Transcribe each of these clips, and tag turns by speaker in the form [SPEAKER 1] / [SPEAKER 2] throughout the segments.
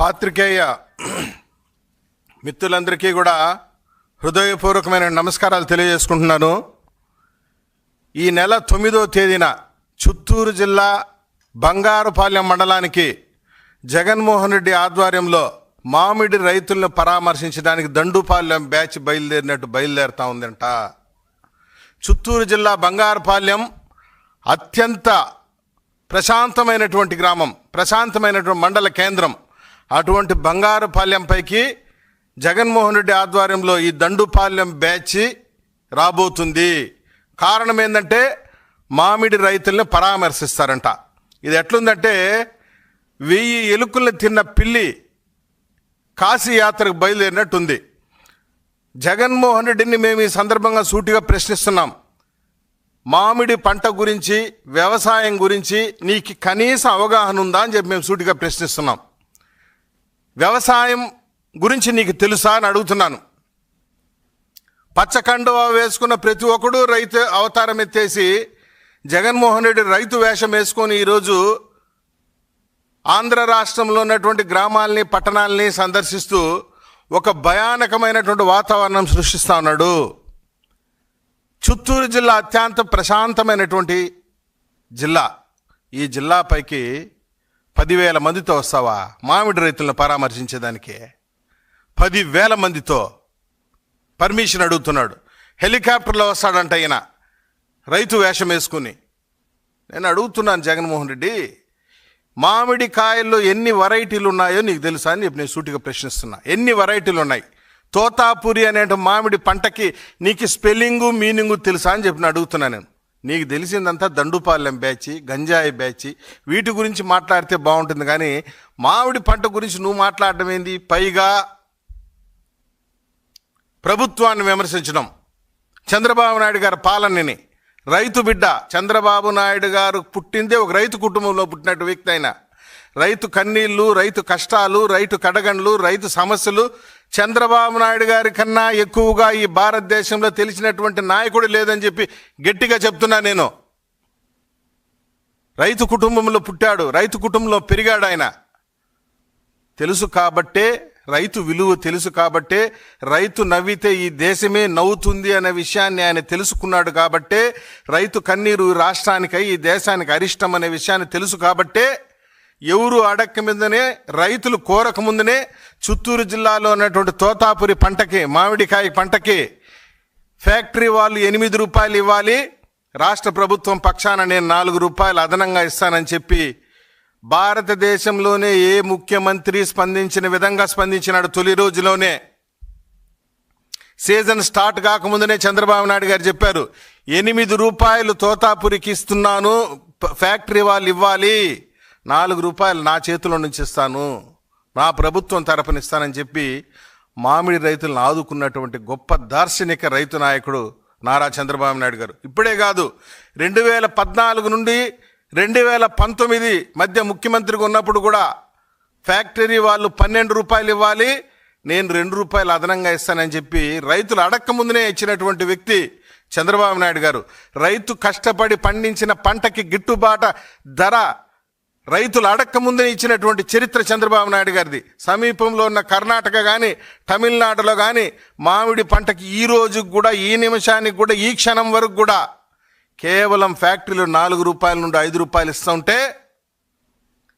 [SPEAKER 1] పాత్రికేయ మిత్రులందరికీ కూడా హృదయపూర్వకమైన నమస్కారాలు తెలియజేసుకుంటున్నాను. ఈ నెల తొమ్మిదో తేదీన చిత్తూరు జిల్లా బంగారుపాలెం మండలానికి జగన్మోహన్ రెడ్డి ఆధ్వర్యంలో మామిడి రైతులను పరామర్శించడానికి దండుపాలెం బ్యాచ్ బయలుదేరినట్టు బయలుదేరుతా ఉందంట. చిత్తూరు జిల్లా బంగారుపాలెం అత్యంత ప్రశాంతమైనటువంటి గ్రామం ప్రశాంతమైనటువంటి మండల కేంద్రం అటువంటి బంగారుపాలెంపైకి జగన్మోహన్ రెడ్డి ఆధ్వర్యంలో ఈ దండుపాలెం బ్యాచ్ రాబోతుంది. కారణం ఏంటంటే మామిడి రైతుల్ని పరామర్శిస్తారంట. ఇది ఎట్లుందంటే వెయ్యి ఎలుకల్ని తిన్న పిల్లి కాశీ యాత్రకు బయలుదేరినట్టుంది. జగన్మోహన్ రెడ్డిని మేము ఈ సందర్భంగా సూటిగా ప్రశ్నిస్తున్నాం. మామిడి పంట గురించి వ్యవసాయం గురించి నీకు కనీస అవగాహన ఉందా అని చెప్పి మేము సూటిగా ప్రశ్నిస్తున్నాం. వ్యవసాయం గురించి నీకు తెలుసా అని అడుగుతున్నాను. పచ్చకండువా వేసుకున్న ప్రతి ఒక్కడు రైతు అవతారం ఎత్తేసి జగన్మోహన్ రెడ్డి రైతు వేషం వేసుకొని ఈరోజు ఆంధ్ర రాష్ట్రంలో ఉన్నటువంటి గ్రామాల్ని పట్టణాలని సందర్శిస్తూ ఒక భయానకమైనటువంటి వాతావరణం సృష్టిస్తూ ఉన్నాడు. చిత్తూరు జిల్లా అత్యంత ప్రశాంతమైనటువంటి జిల్లా. ఈ జిల్లాపైకి పదివేల మందితో వస్తావా? మామిడి రైతులను పరామర్శించేదానికి. పదివేల మందితో పర్మిషన్ అడుగుతున్నాడు. హెలికాప్టర్లో వస్తాడంట ఈయన. రైతు వేషం వేసుకుని. నేను అడుగుతున్నాను జగన్మోహన్ రెడ్డి మామిడి కాయల్లో ఎన్ని వెరైటీలు ఉన్నాయో నీకు తెలుసా అని చెప్పి నేను సూటిగా ప్రశ్నిస్తున్నా. ఎన్ని వెరైటీలు ఉన్నాయి? తోతాపురి అనే మామిడి పంటకి నీకు స్పెల్లింగు మీనింగు తెలుసా అని చెప్పి నేను అడుగుతున్నా నేను. నీకు తెలిసిందంతా దండుపాలెం బ్యాచ్ గంజాయి బ్యాచ్ వీటి గురించి మాట్లాడితే బాగుంటుంది కానీ మామిడి పంట గురించి నువ్వు మాట్లాడడం ఏంది? పైగా ప్రభుత్వాన్ని విమర్శించడం. చంద్రబాబు నాయుడు గారి పాలనని. రైతు బిడ్డ చంద్రబాబు నాయుడు గారు పుట్టిందే ఒక రైతు కుటుంబంలో పుట్టినట్టు వ్యక్తి అయినా. రైతు కన్నీళ్ళు రైతు కష్టాలు రైతు కడగండ్లు రైతు సమస్యలు చంద్రబాబు నాయుడు గారి కన్నా ఎక్కువగా ఈ భారతదేశంలో తెలిసినటువంటి నాయకుడు లేదని చెప్పి గట్టిగా చెప్తున్నా నేను. రైతు కుటుంబంలో పుట్టాడు రైతు కుటుంబంలో పెరిగాడు ఆయన. తెలుసు కాబట్టే రైతు విలువ తెలుసు కాబట్టే రైతు నవ్వితే ఈ దేశమే నవ్వుతుంది అనే విషయాన్ని ఆయన తెలుసుకున్నాడు కాబట్టే రైతు కన్నీరు రాష్ట్రానికై ఈ దేశానికి అరిష్టం అనే విషయాన్ని తెలుసు కాబట్టే ఎవరు అడక్క మీదనే రైతులు కోరక ముందునే చిత్తూరు జిల్లాలో ఉన్నటువంటి తోతాపురి పంటకి మామిడికాయ పంటకి ఫ్యాక్టరీ వాళ్ళు ఎనిమిది రూపాయలు ఇవ్వాలి. రాష్ట్ర ప్రభుత్వం పక్షాన నేను నాలుగు రూపాయలు అదనంగా ఇస్తానని చెప్పి భారతదేశంలోనే ఏ ముఖ్యమంత్రి స్పందించిన విధంగా స్పందించినాడు తొలి రోజులోనే. సీజన్ స్టార్ట్ కాకముందునే చంద్రబాబు నాయుడు గారు చెప్పారు ఎనిమిది రూపాయలు తోతాపురికి ఇస్తున్నాను ఫ్యాక్టరీ వాళ్ళు ఇవ్వాలి. నాలుగు రూపాయలు నా చేతిలో నుంచి ఇస్తాను నా ప్రభుత్వం తరపున ఇస్తానని చెప్పి మామిడి రైతులను ఆదుకున్నటువంటి గొప్ప దార్శనిక రైతు నాయకుడు నారా చంద్రబాబు నాయుడు గారు. ఇప్పుడే కాదు రెండు వేల పద్నాలుగు నుండి రెండు వేల పంతొమ్మిది మధ్య ముఖ్యమంత్రిగా ఉన్నప్పుడు కూడా ఫ్యాక్టరీ వాళ్ళు పన్నెండు రూపాయలు ఇవ్వాలి నేను రెండు రూపాయలు అదనంగా ఇస్తానని చెప్పి రైతులు అడక్క ముందునే ఇచ్చినటువంటి వ్యక్తి చంద్రబాబు నాయుడు గారు. రైతు కష్టపడి పండించిన పంటకి గిట్టుబాటు ధర రైతులు అడక్కముందే ఇచ్చినటువంటి చరిత్ర చంద్రబాబు నాయుడు గారిది. సమీపంలో ఉన్న కర్ణాటక కానీ తమిళనాడులో కానీ మామిడి పంటకి ఈ రోజు కూడా ఈ నిమిషానికి కూడా ఈ క్షణం వరకు కూడా కేవలం ఫ్యాక్టరీలు నాలుగు రూపాయల నుండి ఐదు రూపాయలు ఇస్తుంటే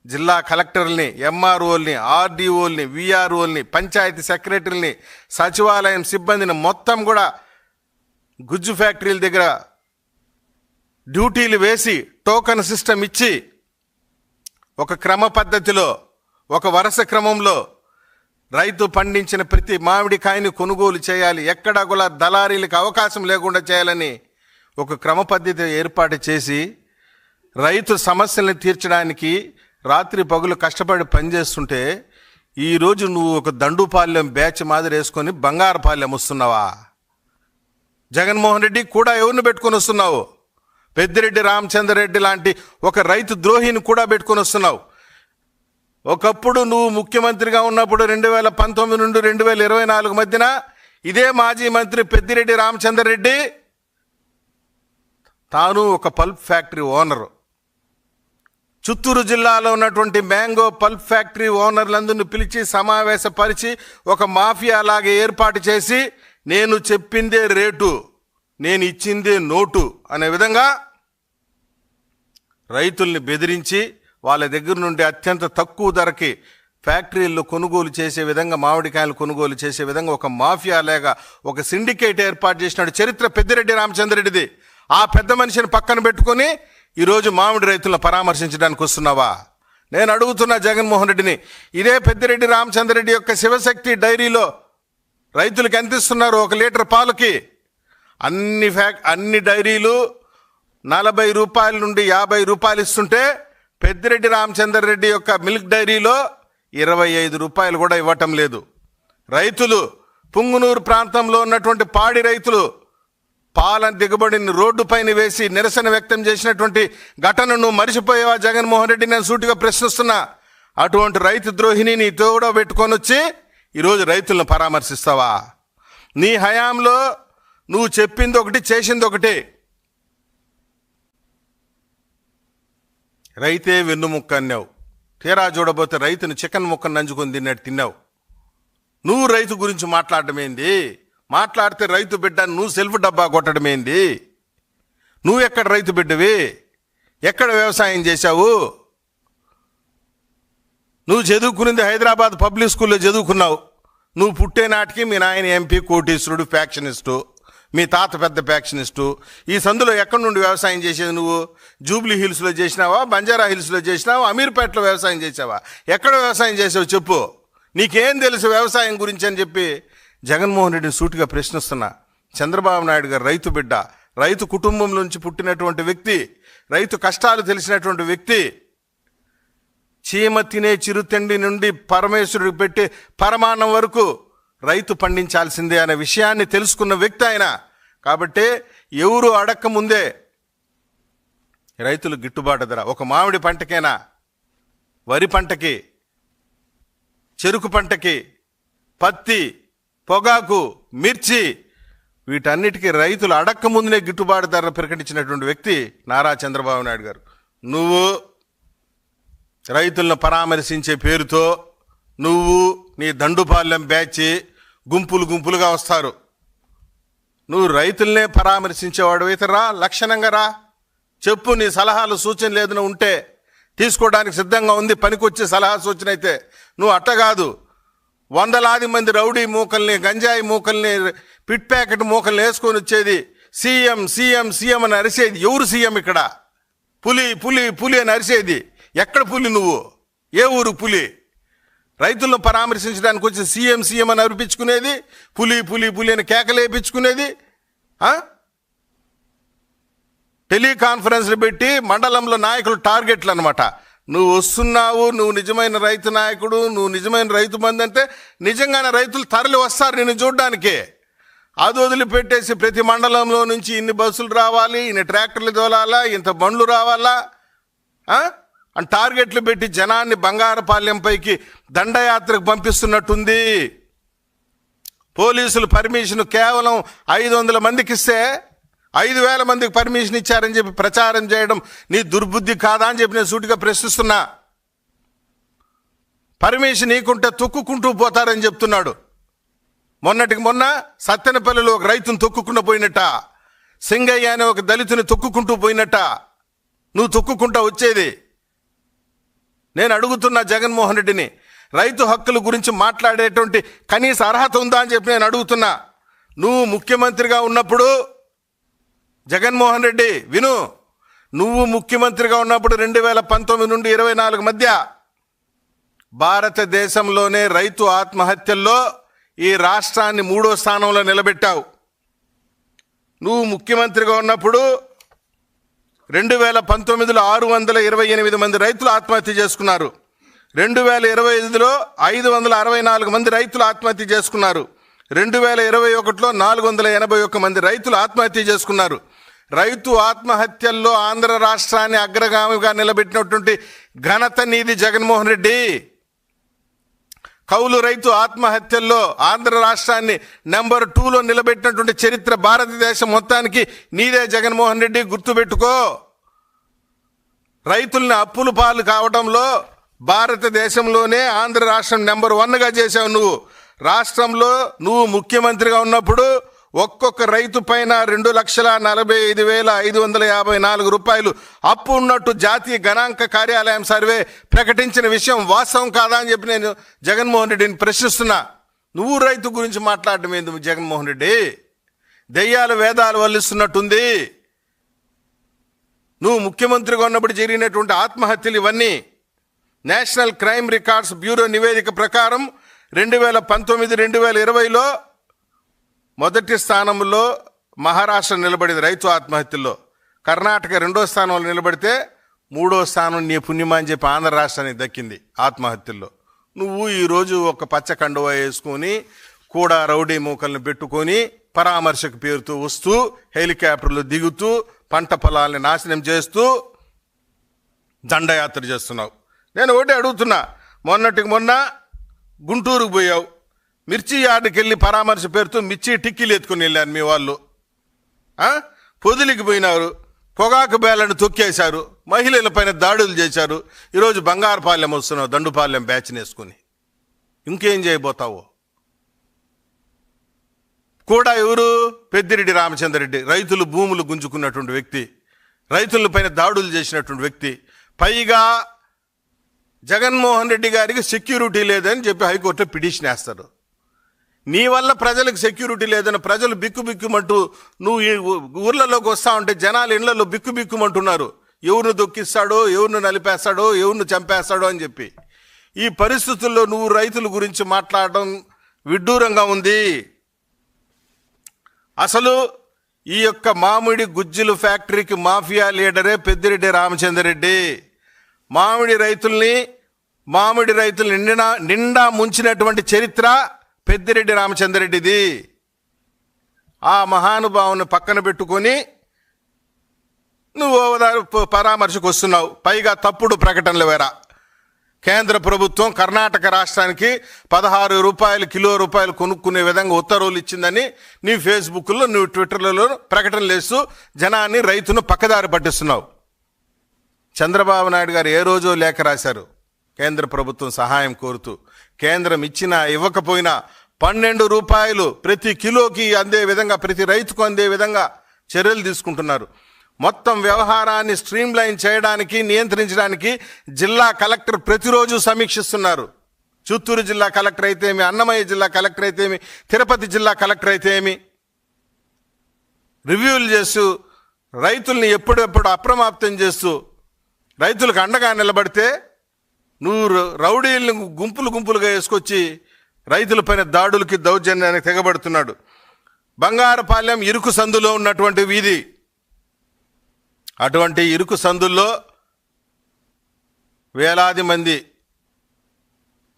[SPEAKER 1] జిల్లా కలెక్టర్ని ఎంఆర్ఓల్ని ఆర్డీఓల్ని విఆర్ఓల్ని పంచాయతీ సెక్రటరీని సచివాలయం సిబ్బందిని మొత్తం కూడా గుజ్జు ఫ్యాక్టరీల దగ్గర డ్యూటీలు వేసి టోకన్ సిస్టమ్ ఇచ్చి ఒక క్రమ పద్ధతిలో ఒక వరుస క్రమంలో రైతు పండించిన ప్రతి మామిడికాయని కొనుగోలు చేయాలి. ఎక్కడా కూడా దళారీలకు అవకాశం లేకుండా చేయాలని ఒక క్రమ పద్ధతి ఏర్పాటు చేసి రైతు సమస్యలను తీర్చడానికి రాత్రి పగులు కష్టపడి పనిచేస్తుంటే ఈరోజు నువ్వు ఒక దండుపాలెం బ్యాచ్ మాదిరి వేసుకొని బంగారపాలెం వస్తున్నావా? జగన్మోహన్ రెడ్డి కూడా ఎవరిని పెట్టుకొని వస్తున్నావు? పెద్దిరెడ్డి రామచంద్రరెడ్డి లాంటి ఒక రైతు ద్రోహిని కూడా పెట్టుకొని వస్తున్నావు. ఒకప్పుడు నువ్వు ముఖ్యమంత్రిగా ఉన్నప్పుడు రెండు వేల పంతొమ్మిది నుండి రెండు వేల ఇరవై నాలుగు మధ్యన ఇదే మాజీ మంత్రి పెద్దిరెడ్డి రామచంద్రరెడ్డి. తాను ఒక పల్ప్ ఫ్యాక్టరీ ఓనరు. చిత్తూరు జిల్లాలో ఉన్నటువంటి మ్యాంగో పల్ప్ ఫ్యాక్టరీ ఓనర్లందరిని పిలిచి సమావేశపరిచి ఒక మాఫియా లాగా ఏర్పాటు చేసి నేను చెప్పిందే రేటు. నేను ఇచ్చిందే నోటు అనే విధంగా రైతుల్ని బెదిరించి వాళ్ళ దగ్గర నుండి అత్యంత తక్కువ ధరకి ఫ్యాక్టరీల్లో కొనుగోలు చేసే విధంగా మామిడికాయలు కొనుగోలు చేసే విధంగా ఒక మాఫియా లేక ఒక సిండికేట్ ఏర్పాటు చేసినాడు చరిత్ర పెద్దిరెడ్డి రామచంద్రరెడ్డిది. ఆ పెద్ద మనిషిని పక్కన పెట్టుకొని ఈరోజు మామిడి రైతులను పరామర్శించడానికి వస్తున్నావా? నేను అడుగుతున్నా జగన్మోహన్ రెడ్డిని ఇదే పెద్దిరెడ్డి రామచంద్రరెడ్డి యొక్క శివశక్తి డైరీలో రైతులకు ఎంత ఇస్తున్నారు ఒక లీటర్ పాలకి? అన్ని ఫ్యాక్ అన్ని డైరీలు నలభై రూపాయల నుండి యాభై రూపాయలు ఇస్తుంటే పెద్దిరెడ్డి రామచందర్ రెడ్డి యొక్క మిల్క్ డైరీలో ఇరవై ఐదు రూపాయలు కూడా ఇవ్వటం లేదు. రైతులు పుంగునూరు ప్రాంతంలో ఉన్నటువంటి పాడి రైతులు పాల దిగుబడిని రోడ్డు పైన వేసి నిరసన వ్యక్తం చేసినటువంటి ఘటనను మరిచిపోయేవా జగన్మోహన్ రెడ్డి? నేను సూటిగా ప్రశ్నిస్తున్నా. అటువంటి రైతు ద్రోహిని నీ తోడ పెట్టుకొని వచ్చి ఈరోజు రైతులను పరామర్శిస్తావా? నీ హయాంలో నువ్వు చెప్పింది ఒకటి చేసింది ఒకటి. రైతే వెన్నుముక్క అన్నావు. తీరా చూడబోతే రైతును చికెన్ ముక్కను నంచుకొని తిన్నట్టు తిన్నావు. నువ్వు రైతు గురించి మాట్లాడటమేంది మాట్లాడితే రైతు బిడ్డ నువ్వు సెల్ఫ్ డబ్బా కొట్టడమేంది నువ్వు ఎక్కడ రైతు బిడ్డవి? ఎక్కడ వ్యవసాయం చేశావు? నువ్వు చదువుకున్నది హైదరాబాద్ పబ్లిక్ స్కూల్లో చదువుకున్నావు. నువ్వు పుట్టే నాటికి మీ నాయన ఎంపీ కోటీశ్వరుడు ఫ్యాక్షనిస్టు. మీ తాత పెద్ద ఫ్యాక్షనిస్టు ఈ సందులో ఎక్కడి నుండి వ్యవసాయం చేసేది నువ్వు? జూబ్లీ హిల్స్లో చేసినావా? బంజారా హిల్స్లో చేసినావా? అమీర్పేటలో వ్యవసాయం చేసావా? ఎక్కడ వ్యవసాయం చేసావు చెప్పు. నీకేం తెలుసు వ్యవసాయం గురించి అని చెప్పి జగన్మోహన్ రెడ్డిని సూటిగా ప్రశ్నిస్తున్నా. చంద్రబాబు నాయుడు గారు రైతు బిడ్డ. రైతు కుటుంబం నుంచి పుట్టినటువంటి వ్యక్తి. రైతు కష్టాలు తెలిసినటువంటి వ్యక్తి. చీమ తినే చిరుతిండి నుండి పరమేశ్వరుడికి పెట్టే పరమాన్నం వరకు రైతు పండించాల్సిందే అనే విషయాన్ని తెలుసుకున్న వ్యక్తి ఆయన. కాబట్టి ఎవరు అడక్క ముందే రైతులు గిట్టుబాటు ధర. ఒక మామిడి పంటకేనా వరి పంటకి చెరుకు పంటకి పత్తి పొగాకు మిర్చి వీటన్నిటికీ రైతులు అడక్క ముందునే గిట్టుబాటు ధర ప్రకటించినటువంటి వ్యక్తి నారా చంద్రబాబు నాయుడు గారు. నువ్వు రైతులను పరామర్శించే పేరుతో నువ్వు నీ దండుపాలెం బ్యాచ్ గుంపులు గుంపులుగా వస్తారు. నువ్వు రైతులనే పరామర్శించేవాడు అయితే రా లక్షణంగా రా. చెప్పు నీ సలహాలు సూచనలు ఏదైనా ఉంటే తీసుకోవడానికి సిద్ధంగా ఉంది. పనికొచ్చే సలహా సూచన అయితే నువ్వు అట్ట కాదు. వందలాది మంది రౌడీ మూకల్ని గంజాయి మూకల్ని పిట్ ప్యాకెట్ మూకల్ని వేసుకొని వచ్చేది సీఎం సీఎం సీఎం అని అరిసేది. ఎవరు సీఎం ఇక్కడ? పులి పులి పులి అని అరిసేది. ఎక్కడ పులి నువ్వు? ఏ ఊరు పులి? రైతులను పరామర్శించడానికి వచ్చి సీఎం సీఎం అని అనిపించుకునేది పులి పులి పులి అని కేకలేపించుకునేది టెలికాన్ఫరెన్స్లు పెట్టి మండలంలో నాయకులు టార్గెట్లు అనమాట నువ్వు వస్తున్నావు నువ్వు నిజమైన రైతు నాయకుడు నువ్వు నిజమైన రైతు మంది అంటే నిజంగానే రైతులు తరలి వస్తారు నిన్ను చూడ్డానికి. అది వదిలిపెట్టేసి ప్రతి మండలంలో నుంచి ఇన్ని బస్సులు రావాలి ఇన్ని ట్రాక్టర్లు తోలాలా ఇంత బండ్లు రావాలా ఆ? అని టార్గెట్లు పెట్టి జనాన్ని బంగారపాలెంపైకి దండయాత్రకు పంపిస్తున్నట్టుంది. పోలీసులు పర్మిషన్ కేవలం ఐదు వందల మందికి ఇస్తే ఐదు వేల మందికి పర్మిషన్ ఇచ్చారని చెప్పి ప్రచారం చేయడం నీ దుర్బుద్ధి కాదా అని చెప్పి నేను సూటిగా ప్రశ్నిస్తున్నా. పర్మిషన్ నీకుంటే తొక్కుకుంటూ పోతారని చెప్తున్నాడు. మొన్నటికి మొన్న సత్తెనపల్లిలో ఒక రైతును తొక్కుకుండా పోయినట్ట సింగయ్య అనే ఒక దళితుని తొక్కుకుంటూ పోయినట్ట నువ్వు తొక్కుకుంటా వచ్చేది. నేను అడుగుతున్నా జగన్మోహన్ రెడ్డిని రైతు హక్కుల గురించి మాట్లాడేటువంటి కనీస అర్హత ఉందా అని చెప్పి నేను అడుగుతున్నా. నువ్వు ముఖ్యమంత్రిగా ఉన్నప్పుడు జగన్మోహన్ రెడ్డి విను నువ్వు ముఖ్యమంత్రిగా ఉన్నప్పుడు రెండు వేల పంతొమ్మిది నుండి ఇరవై నాలుగు మధ్య భారతదేశంలోనే రైతు ఆత్మహత్యల్లో ఈ రాష్ట్రాన్ని మూడో స్థానంలో నిలబెట్టావు. నువ్వు ముఖ్యమంత్రిగా ఉన్నప్పుడు రెండు వేల పంతొమ్మిదిలో ఆరు వందల ఇరవై ఎనిమిది మంది రైతులు ఆత్మహత్య చేసుకున్నారు. రెండు వేల ఇరవై ఐదులో ఐదు వందల అరవై నాలుగు మంది రైతులు ఆత్మహత్య చేసుకున్నారు. రెండు వేల ఇరవై ఒకటిలో నాలుగు వందల ఎనభై ఒక్క మంది రైతులు ఆత్మహత్య చేసుకున్నారు. రైతు ఆత్మహత్యల్లో ఆంధ్ర రాష్ట్రాన్ని అగ్రగామిగా నిలబెట్టినటువంటి ఘనత నీది జగన్మోహన్ రెడ్డి. కౌలు రైతు ఆత్మహత్యల్లో ఆంధ్ర రాష్ట్రాన్ని నెంబర్ టూలో నిలబెట్టినటువంటి చరిత్ర భారతదేశం మొత్తానికి నీదే జగన్మోహన్ రెడ్డి గుర్తుపెట్టుకో. రైతుల్ని అప్పుల పాలు కావడంలో భారతదేశంలోనే ఆంధ్ర రాష్ట్రం నెంబర్ వన్గా చేశావు నువ్వు. రాష్ట్రంలో నువ్వు ముఖ్యమంత్రిగా ఉన్నప్పుడు ఒక్కొక్క రైతు పైన రెండు లక్షల నలభై ఐదు వేల ఐదు వందల యాభై నాలుగు రూపాయలు అప్పు ఉన్నట్టు జాతీయ గణాంక కార్యాలయం సర్వే ప్రకటించిన విషయం వాస్తవం కాదా అని చెప్పి నేను జగన్మోహన్ రెడ్డిని ప్రశ్నిస్తున్నా. నువ్వు రైతు గురించి మాట్లాడడం ఏంది జగన్మోహన్ రెడ్డి? దెయ్యాలు వేదాలు వల్లిస్తున్నట్టుంది. నువ్వు ముఖ్యమంత్రిగా ఉన్నప్పుడు జరిగినటువంటి ఆత్మహత్యలు ఇవన్నీ. నేషనల్ క్రైమ్ రికార్డ్స్ బ్యూరో నివేదిక ప్రకారం రెండు వేల పంతొమ్మిది రెండు వేల ఇరవైలో మొదటి స్థానంలో మహారాష్ట్ర నిలబడింది రైతు ఆత్మహత్యల్లో. కర్ణాటక రెండో స్థానంలో నిలబడితే మూడో స్థానం నీ పుణ్యమా అని చెప్పి ఆంధ్ర రాష్ట్రానికి దక్కింది ఆత్మహత్యల్లో. నువ్వు ఈరోజు ఒక పచ్చ కండువా వేసుకొని కూడా రౌడీ మూకల్ని పెట్టుకొని పరామర్శకు పేరుతూ వస్తూ హెలికాప్టర్లు దిగుతూ పంట పొలాల్ని నాశనం చేస్తూ దండయాత్ర చేస్తున్నావు. నేను ఒకటి అడుగుతున్నా మొన్నటికి మొన్న గుంటూరుకు పోయావు. మిర్చి యార్డుకి వెళ్ళి పరామర్శ పేరుతో మిర్చి టిక్కీలు ఎత్తుకుని వెళ్ళారు మీ వాళ్ళు. పొదిలికి పోయినారు పొగాకు బేలను తొక్కేశారు మహిళలపైన దాడులు చేశారు. ఈరోజు బంగారుపాలెం వస్తున్నావు దండుపాలెం బ్యాచ్ వేసుకుని. ఇంకేం చేయబోతావు? కూడా ఎవరు? పెద్దిరెడ్డి రామచంద్రరెడ్డి రైతులు భూములు గుంజుకున్నటువంటి వ్యక్తి రైతుల పైన దాడులు చేసినటువంటి వ్యక్తి. పైగా జగన్మోహన్ రెడ్డి గారికి సెక్యూరిటీ లేదని చెప్పి హైకోర్టులో పిటిషన్ వేస్తారు. నీ వల్ల ప్రజలకు సెక్యూరిటీ లేదని ప్రజలు బిక్కుబిక్కుమంటూ నువ్వు ఈ ఊర్లలోకి వస్తా ఉంటే జనాలు ఇళ్ళలో బిక్కుబిక్కుమంటున్నారు. ఎవరిని దొక్కిస్తాడో ఎవరిని నలిపేస్తాడో ఎవరిని చంపేస్తాడో అని చెప్పి. ఈ పరిస్థితుల్లో నువ్వు రైతుల గురించి మాట్లాడడం విడ్డూరంగా ఉంది. అసలు ఈ యొక్క మామిడి గుజ్జులు ఫ్యాక్టరీకి మాఫియా లీడరే పెద్దిరెడ్డి రామచంద్రరెడ్డి. మామిడి రైతుల్ని మామిడి రైతులు నిండా నిండా ముంచినటువంటి చరిత్ర పెద్దిరెడ్డి రామచంద్రరెడ్డిది. ఆ మహానుభావుని పక్కన పెట్టుకొని నువ్వు ఓదారు- ప- పరామర్శకు వస్తున్నావు పైగా తప్పుడు ప్రకటనలు వేరా. కేంద్ర ప్రభుత్వం కర్ణాటక రాష్ట్రానికి పదహారు రూపాయలు కిలో రూపాయలు కొనుక్కునే విధంగా ఉత్తర్వులు ఇచ్చిందని నీ ఫేస్బుక్లో నువ్వు ట్విట్టర్లలో ప్రకటనలు వేస్తూ జనాన్ని రైతును పక్కదారి పట్టిస్తున్నావు. చంద్రబాబు నాయుడు గారు ఏ రోజో లేఖ రాశారు. కేంద్ర ప్రభుత్వం సహాయం కోరుతూ కేంద్రం ఇచ్చినా ఇవ్వకపోయినా పన్నెండు రూపాయలు ప్రతి కిలోకి అందే విధంగా ప్రతి రైతుకు అందే విధంగా చర్యలు తీసుకుంటున్నారు. మొత్తం వ్యవహారాన్ని స్ట్రీమ్లైన్ చేయడానికి నియంత్రించడానికి జిల్లా కలెక్టర్ ప్రతిరోజు సమీక్షిస్తున్నారు. చిత్తూరు జిల్లా కలెక్టర్ అయితే ఏమి అన్నమయ్య జిల్లా కలెక్టర్ అయితే ఏమి తిరుపతి జిల్లా కలెక్టర్ అయితే ఏమి? రివ్యూలు చేస్తూ రైతుల్ని ఎప్పుడెప్పుడు అప్రమాప్తం చేస్తూ రైతులకు అండగా నిలబడితే నువ్వు ర- రౌడీలను గుంపులు గుంపులుగా వేసుకొచ్చి రైతులపైన దాడులకి దౌర్జన్యానికి తెగబడుతున్నాడు. బంగారపాలెం ఇరుకు సందులో ఉన్నటువంటి వీధి. అటువంటి ఇరుకు సందుల్లో వేలాది మంది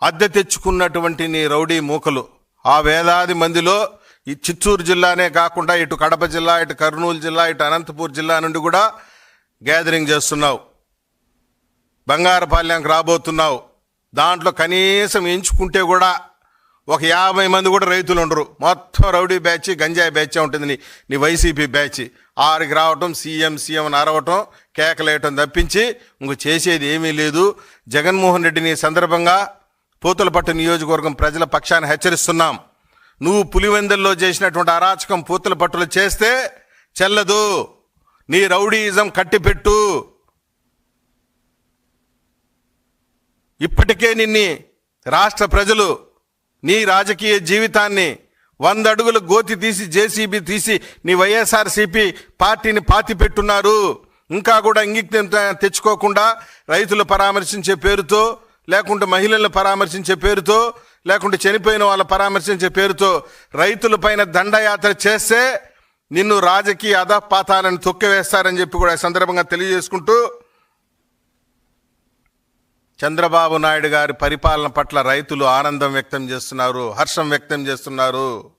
[SPEAKER 1] అద్దె తెచ్చుకున్నటువంటి నీ రౌడీ మూకలు. ఆ వేలాది మందిలో ఈ చిత్తూరు జిల్లానే కాకుండా ఇటు కడప జిల్లా ఇటు కర్నూలు జిల్లా ఇటు అనంతపూర్ జిల్లా నుండి కూడా గ్యాదరింగ్ చేస్తున్నావు. బంగారపాలెంకి రాబోతున్నావు. దాంట్లో కనీసం ఎంచుకుంటే కూడా ఒక యాభై మంది కూడా రైతులు ఉండరు. మొత్తం రౌడీ బ్యాచ్ గంజాయి బ్యాచ్ ఉంటుంది నీ నీ వైసీపీ బ్యాచ్. ఆరికి రావటం సీఎం సీఎం అని అరవటం కేకలేయటం తప్పించి ఇంక చేసేది ఏమీ లేదు. జగన్మోహన్ రెడ్డిని సందర్భంగా పూతలపట్టు నియోజకవర్గం ప్రజల పక్షాన్ని హెచ్చరిస్తున్నాం. నువ్వు పులివెందుల్లో చేసినటువంటి అరాచకం పూతలపట్టులు చేస్తే చెల్లదు. నీ రౌడీయిజం కట్టిపెట్టు. ఇప్పటికే నిన్ని రాష్ట్ర ప్రజలు నీ రాజకీయ జీవితాన్ని వంద అడుగుల గోతి తీసి జేసీబీ తీసి నీ వైఎస్ఆర్సీపీ పార్టీని పాతిపెట్టున్నారు ఇంకా కూడా ఇంగితం తెచ్చుకోకుండా రైతులు పరామర్శించే పేరుతో లేకుంటే మహిళలను పరామర్శించే పేరుతో లేకుంటే చనిపోయిన వాళ్ళ పరామర్శించే పేరుతో రైతుల పైన దండయాత్ర చేస్తే నిన్ను రాజకీయ అధపాతాలను తొక్కివేస్తారని చెప్పి కూడా సందర్భంగా తెలియజేసుకుంటూ చంద్రబాబు నాయుడు గారి పరిపాలన పట్ల రైతులు ఆనందం వ్యక్తం చేస్తున్నారు హర్షం వ్యక్తం చేస్తున్నారు.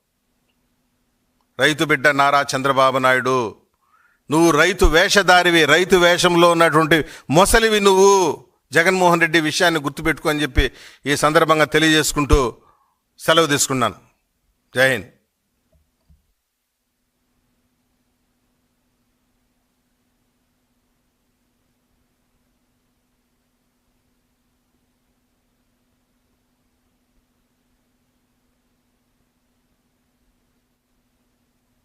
[SPEAKER 1] రైతు బిడ్డ నారా చంద్రబాబు నాయుడు నువ్వు రైతు వేషధారివి రైతు వేషంలో ఉన్నటువంటి మొసలివి నువ్వు. జగన్మోహన్ రెడ్డి విషయాన్ని గుర్తుపెట్టుకో అని చెప్పి ఈ సందర్భంగా తెలియజేసుకుంటూ సెలవు తీసుకున్నాను. జై హింద్.